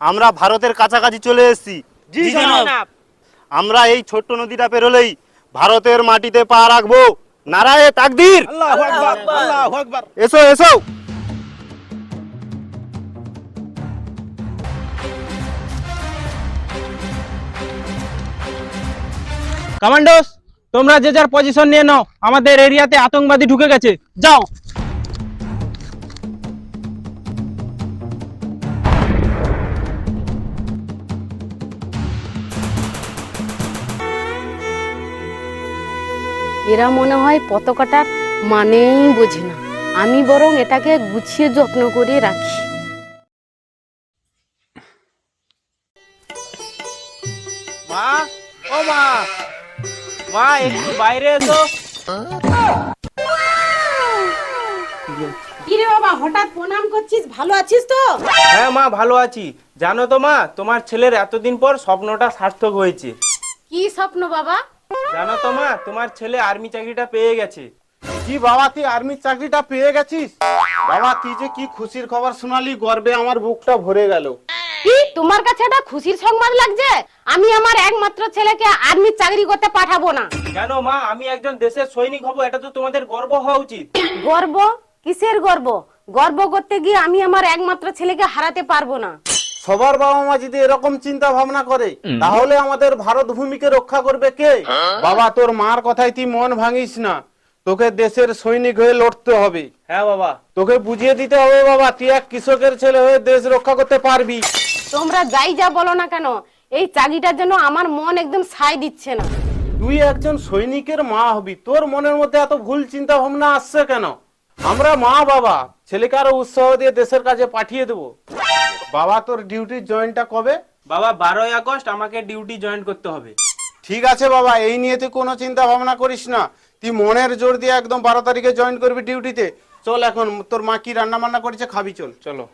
আমরা ভারতের কাছাকাছি চলে এসেছি। আমরা এই ছোট্ট নদীটা পেরোলেই ভারতের মাটিতে পা রাখব। নারায়ে তাকদীর। আল্লাহু আকবার আল্লাহু আকবার। এসো এসো। কমান্ডোস তোমরা যে যার পজিশন নিয়ে নাও আমাদের এরিয়াতে আতঙ্কবাদী ঢুকে গেছে। যাও। এরা মনে হয় পতাকাটার মানেই বোঝে না। আমি বরং এটাকে গুছিয়ে যত্ন করে রাখি। মা ও মা মা একটু বাইরে এসো। কিরে বাবা হঠাৎ প্রণাম করছিস? ভালো আছিস তো? হ্যাঁ মা ভালো আছি। জানো তো মা তোমার ছেলের এতদিন পর স্বপ্নটা সার্থক হয়েছে। কি স্বপ্ন বাবা? জানো তো মা তোমার ছেলে আর্মি চাকরিটা পেয়ে গেছে। কি বাবা তুই আর্মির চাকরিটা পেয়ে গেছিস? বাবা তুই যে কি খুশির খবর শোনালি গর্বে আমার বুকটা ভরে গেল। কি? তোমার কাছে এটা খুশির সংবাদ লাগছে? আমি আমার একমাত্র ছেলেকে আর্মির চাকরি করতে পাঠাবো না। কেন মা? আমি একজন দেশের সৈনিক হব এটা তো তোমাদের গর্ব হওয়া উচিত। গর্ব? কিসের গর্ব? গর্ব করতে গিয়ে আমি আমার একমাত্র ছেলেকে হারাতে পারব না। সবার বাবা মা যদি এরকম চিন্তা ভাবনা করে তাহলে আমাদের ভারত ভূমিকে রক্ষা করবে কে? বাবা তোর মার কথায় তুই মন ভাঙিস না। তোকে দেশের সৈনিক হয়ে লড়তে হবে। হ্যাঁ বাবা। তোকে বুঝিয়ে দিতে হবে বাবা তুই এক কৃষকের ছেলে হয়ে দেশ রক্ষা করতে পারবি। তোমরা যাই যা বলো না কেন এই চাকরিটার জন্য আমার মন একদম সাই দিচ্ছে না। তুই একজন সৈনিকের মা হবি। তোর মনের মধ্যে এত ভুল চিন্তা ভাবনা আসছে কেন? আমরা মা বাবা ছেলেকে আরও উৎসাহ দিয়ে দেশের কাছে পাঠিয়ে দেবো। বাবা তোর ডিউটির জয়েনটা কবে? বাবা বারোই আগস্ট আমাকে ডিউটি জয়েন করতে হবে। ঠিক আছে বাবা এই নিয়ে তুই কোনো চিন্তা ভাবনা করিস না। তুই মনের জোর দিয়ে একদম বারো তারিখে জয়েন করবি ডিউটিতে চল এখন তোর মা কি রান্না বান্না করেছে খাবি চল চলো।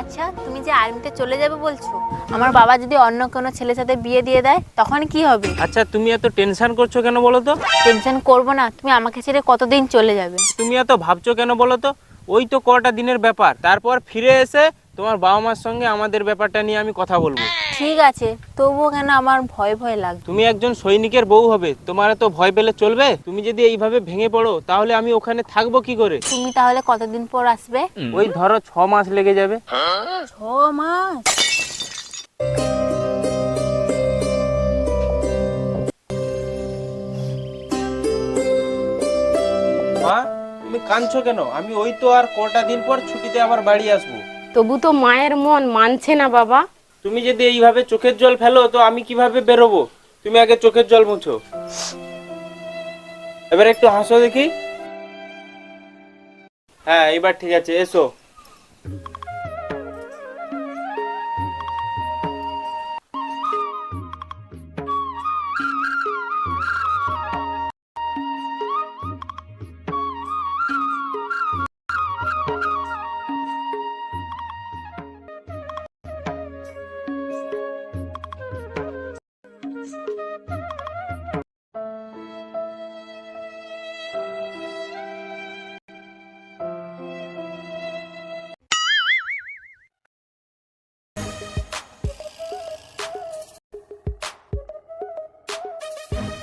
আচ্ছা তুমি যে আর্মিতে চলে যাবে বলছো আমার বাবা যদি অন্য কোনো ছেলের সাথে বিয়ে দিয়ে দেয় তখন কি হবে? আচ্ছা তুমি এত টেনশন করছ কেন বলো তো? টেনশন করব না তুমি আমাকে ছেড়ে কতদিন চলে যাবে? তুমি এত ভাবছ কেন বলো তো? ওই তো কটা দিনের ব্যাপার তারপর ফিরে এসে তোমার বাবা মার সঙ্গে আমাদের ব্যাপারটা নিয়ে আমি কথা বলব। ঠিক আছে তবুও কেন আমার ভয় ভয় লাগবে তুমি একজন সৈনিকের বউ হবে তোমার তো ভয় পেলে চলবে? তুমি যদি এইভাবে ভেঙে পড়ো তাহলে আমি ওখানে থাকব কি করে? তুমি তাহলে কতদিন পর আসবে? ওই ধরো ছ মাস লেগে যাবে। ছ মাস? মা তুমি কাঁদছো কেন? আমি ওই তো আর কটা দিন পর ছুটিতে আবার বাড়ি আসব। তবু তো মায়ের মন মানছে না বাবা। তুমি যদি এইভাবে চোখের জল ফেলো, তো আমি কীভাবে বেরোবো? তুমি আগে চোখের জল মুছো। এবার একটু হাসো দেখি। হ্যাঁ এবার ঠিক আছে, এসো।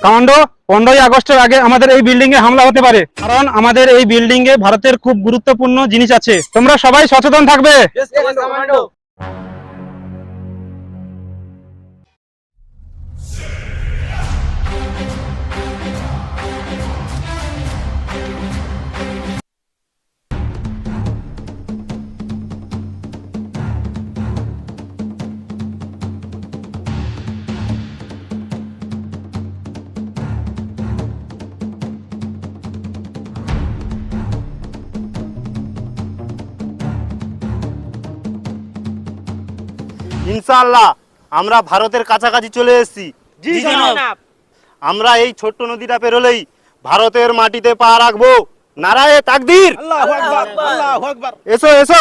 কমান্ডো পনেরোই আগস্টের আগে আমাদের এই বিল্ডিং এ হামলা হতে পারে। কারণ আমাদের এই বিল্ডিং এ ভারতের খুব গুরুত্বপূর্ণ জিনিস আছে। তোমরা সবাই সচেতন থাকবে। ইনশাআল্লাহ আমরা ভারতের কাছাকাছি চলে এসেছি। জি জনাব আমরা এই ছোট্ট নদীটা পেরোলেই ভারতের মাটিতে পা রাখব। নারায়ে তাকদির। আল্লাহু আকবার আল্লাহু আকবার। এসো এসো।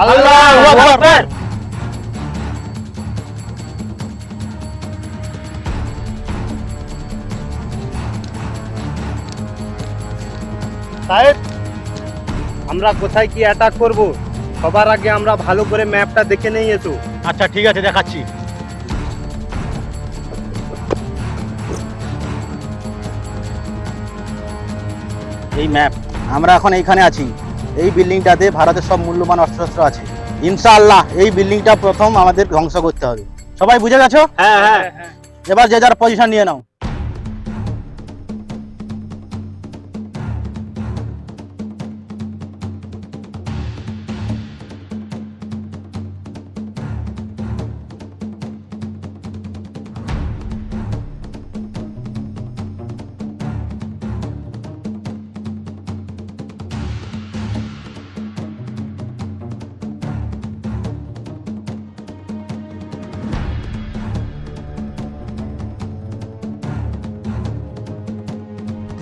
আল্লাহু আকবার। সাহেব আমরা কোথায় কি অ্যাটাক করব? সবার আগে আমরা ভালো করে ম্যাপটা দেখে এসো আচ্ছা ঠিক আছে দেখাচ্ছি। এই ম্যাপ আমরা এখন এইখানে আছি। এই বিল্ডিংটাতে ভারতের সব মূল্যবান অস্ত্রশস্ত্র আছে। ইনশাআল্লাহ এই বিল্ডিংটা প্রথম আমাদের ধ্বংস করতে হবে। সবাই বুঝে গেছো? হ্যাঁ হ্যাঁ। এবার যে যার পজিশন নিয়ে নাও।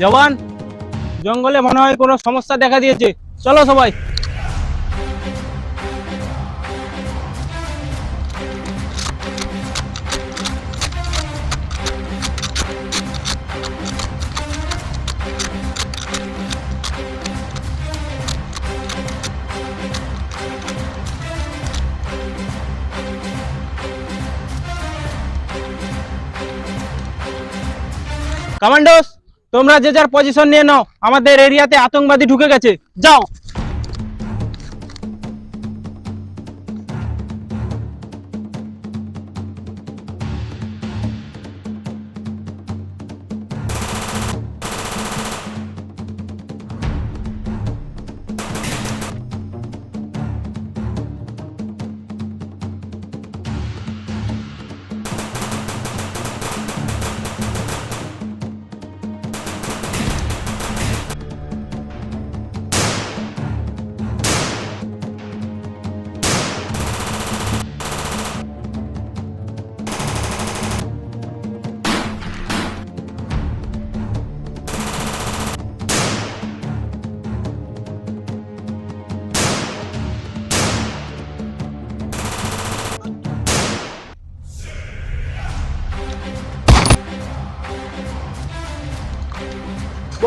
জওয়ান জঙ্গলে মনে হয় কোনো সমস্যা দেখা দিয়েছে। চলো সবাই। কমান্ডোস তোমরা যে যার পজিশন নিয়ে নাও আমাদের এরিয়াতে আতঙ্কবাদী ঢুকে গেছে। যাও।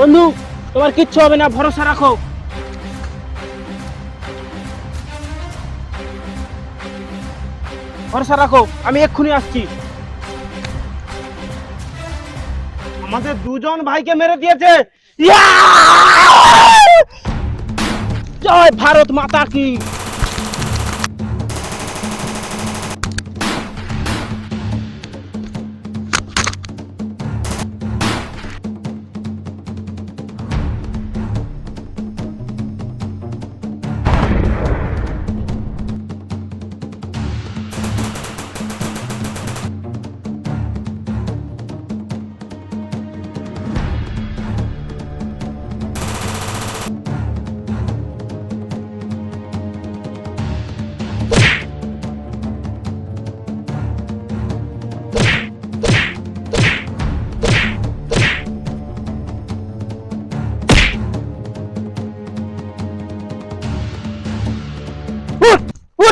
বন্ধু, তোমার কিচ্ছু হবে না, ভরসা রাখো। ভরসা রাখো, আমি এক্ষুনি আসছি। আমাদের দুজন ভাইকে মেরে দিয়েছে! জয় ভারত মাতা কি।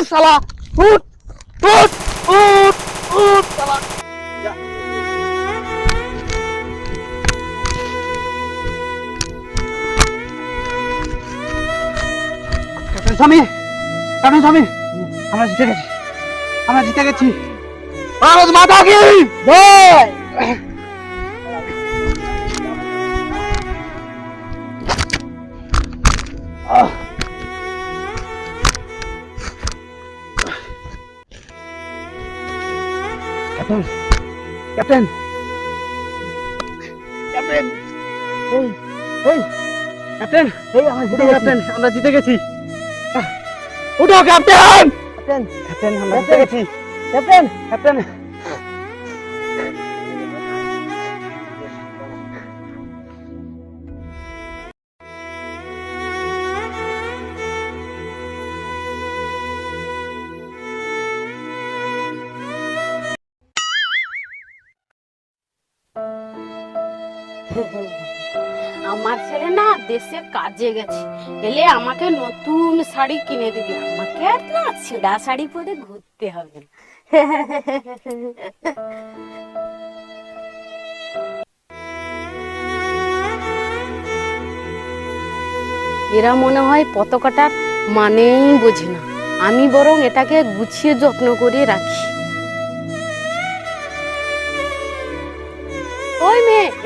শালা উঠ উঠ উঠ উঠ শালা। ক্যাপ্টেন স্বামী ক্যাপ্টেন স্বামী আমরা জিতে গেছি আমরা জিতে গেছি। ভারত মাতা কি? জয়! ক্যাপ্টেন ক্যাপ্টেন ক্যাপ্টেন এই এই ক্যাপ্টেন এই আমরা জিতে ক্যাপ্টেন আমরা জিতে গেছি। উঠো ক্যাপ্টেন ক্যাপ্টেন ক্যাপ্টেন আমরা জিতে গেছি। ক্যাপ্টেন ক্যাপ্টেন আমার ছেলে না দেশে কাজে গেছে। এলে আমাকে নতুন শাড়ি কিনে দিবি। আমাকে আর না ছেঁড়া শাড়ি পরে ঘুরতে হবে না। এরা মনে হয় পতাকাটার মানেই বোঝে না। আমি বরং এটাকে গুছিয়ে যত্ন করে রাখি।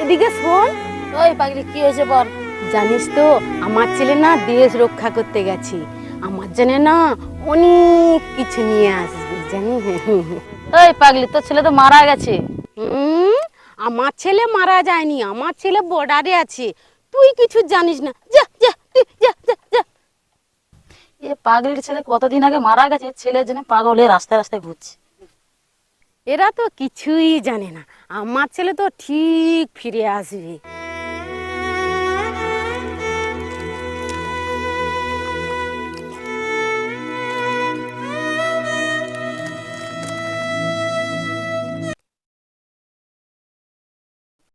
এদিকে শোন। ওই পাগলি কি হয়েছে বল? জানিস তো আমার ছেলে না দেশ রক্ষা করতে গেছে। আমার জন্য না অনেক কিছু নিয়ে আসবে জানি এই পাগলি তোর ছেলে তো মারা গেছে। আমার ছেলে মারা যায়নি আমার ছেলে বর্ডারে আছে। তুই কিছু জানিস না। যা যা যা যা যা এ পাগলির ছেলে কতদিন আগে মারা গেছে? ছেলের জন্য পাগল হয়ে রাস্তায় রাস্তায় ঘুরছে। এরা তো কিছুই জানে না। আমার ছেলে তো ঠিক ফিরে আসবে।